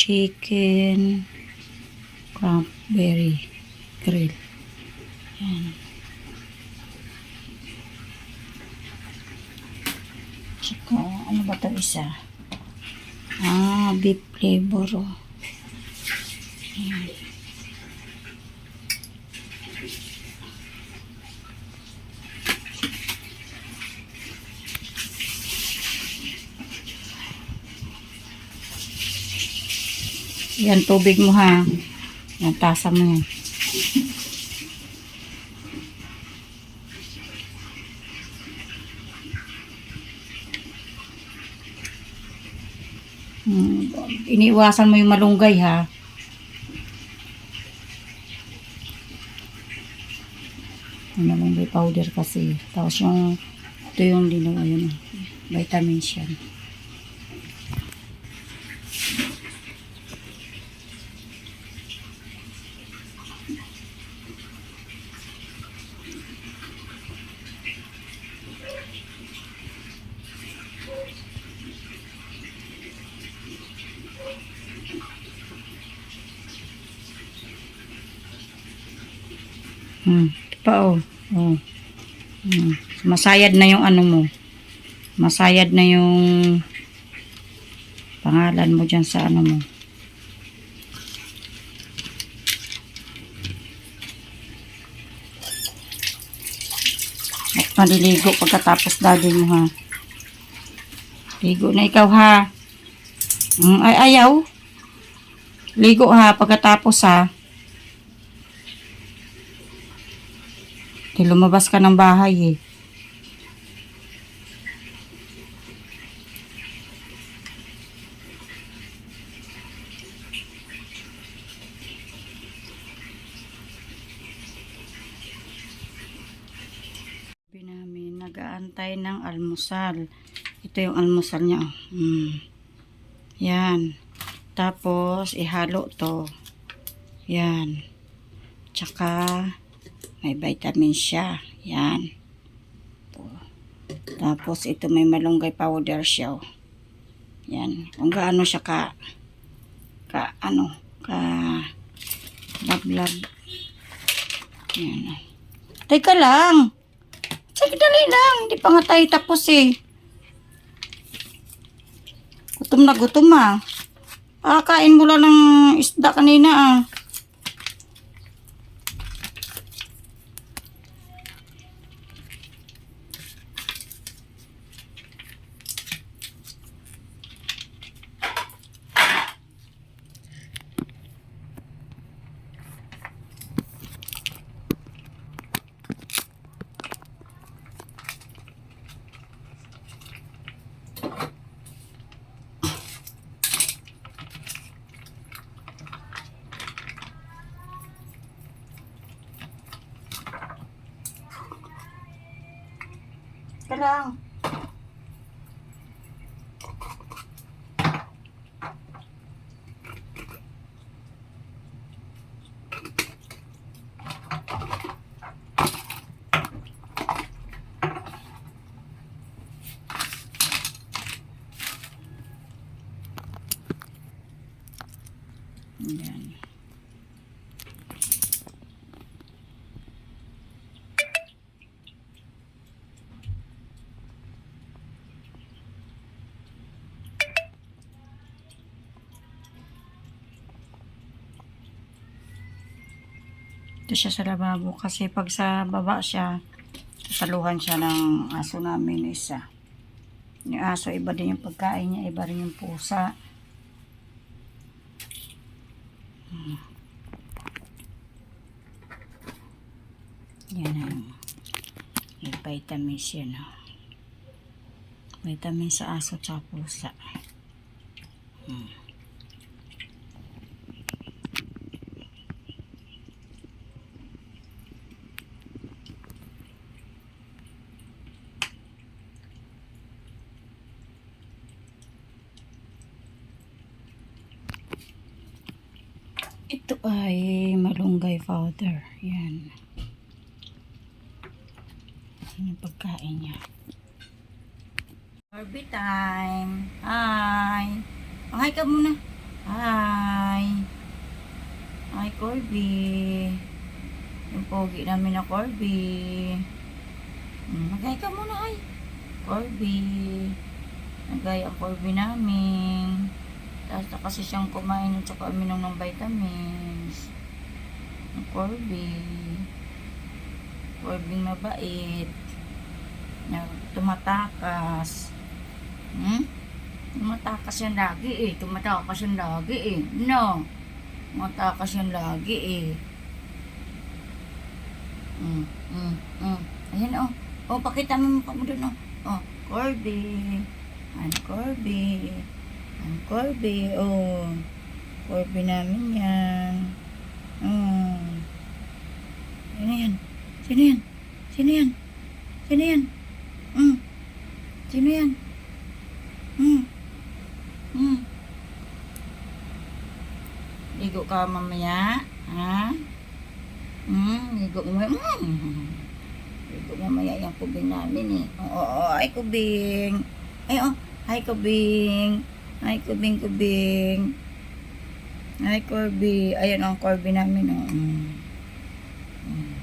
chicken, cranberry grill. Yan. Tsaka, ano ba ito isa? Ah, beef flavor. Oh. Yan. Yan, tubig mo ha. Yan, tasa mo yan. Hmm, iniiwasan mo yung malunggay ha. Yung malunggay powder kasi. Tapos yung, ito yung linaw, ayun, vitamins yan. Hmm. Pa oh. Oh. Hmm. Masayad na yung ano mo. Masayad na yung pangalan mo dyan sa ano mo. At maliligo pagkatapos daddy mo ha. Ligo na ikaw ha. Hmm, ay ayaw. Ligo ha pagkatapos ha. Di lumabas ka ng bahay eh. Namin, nag-aantay ng almusal. Ito yung almusal niya. oh. Mm. Yan. Tapos, ihalo to. Yan. Tsaka, may vitamin siya. Yan. Tapos, ito may malunggay powder siya. oh. Yan. Kung gaano siya ka, ka, ano, ka, lablab. Yan. oh. Teka lang. Sige, dali lang. Hindi pa nga tayo tapos eh. Gutom na gutom ah. Ah, kain mo lang ng isda kanina ah. Teka lang. Yan. Ito siya sa lababo kasi pag sa baba siya, sasaluhan siya ng aso namin isa. Yung aso, iba din yung pagkain niya, iba rin yung pusa. Hmm. Yan ang may vitamins yan. Oh. Vitamin sa aso at pusa. Hmm. Ito ay malunggay powder. Yan. Yan yung pagkain niya. Barbie time. Hi. Oh, hi ka muna. Hi. Hi, Corby. Yung pogi namin na Corby. Hmm, Magay ka muna, ay. Corby. Nagay ang Corby namin. Na kasi siyang kumain at saka uminom ng vitamins. Ang Corby. Corby mabait. Na tumatakas. Hmm? Tumatakas yan lagi eh. Tumatakas yan lagi eh. No. Tumatakas yan lagi eh. Mm, mm, mm. Ayan oh. Oh, pakita mo mukha mo dun oh. Oh, Corby. Ano Corby? Ano Corby? Oh. Corby namin yan. Oh. Sino yan? Sino yan? Sino yan? Sino yan? Mm. Sino yan? Hmm. Hmm. Ligo ka mamaya? Ha? Hmm, ligo mo. Hmm. Ligo mamaya yung kubing namin eh. Oo, oo, ay kubing. Ay, oh. Hi, kubing. Ay, kubing-kubing. Ay, Corby. Ayan ang Corby namin. Oh. Mm. Mm.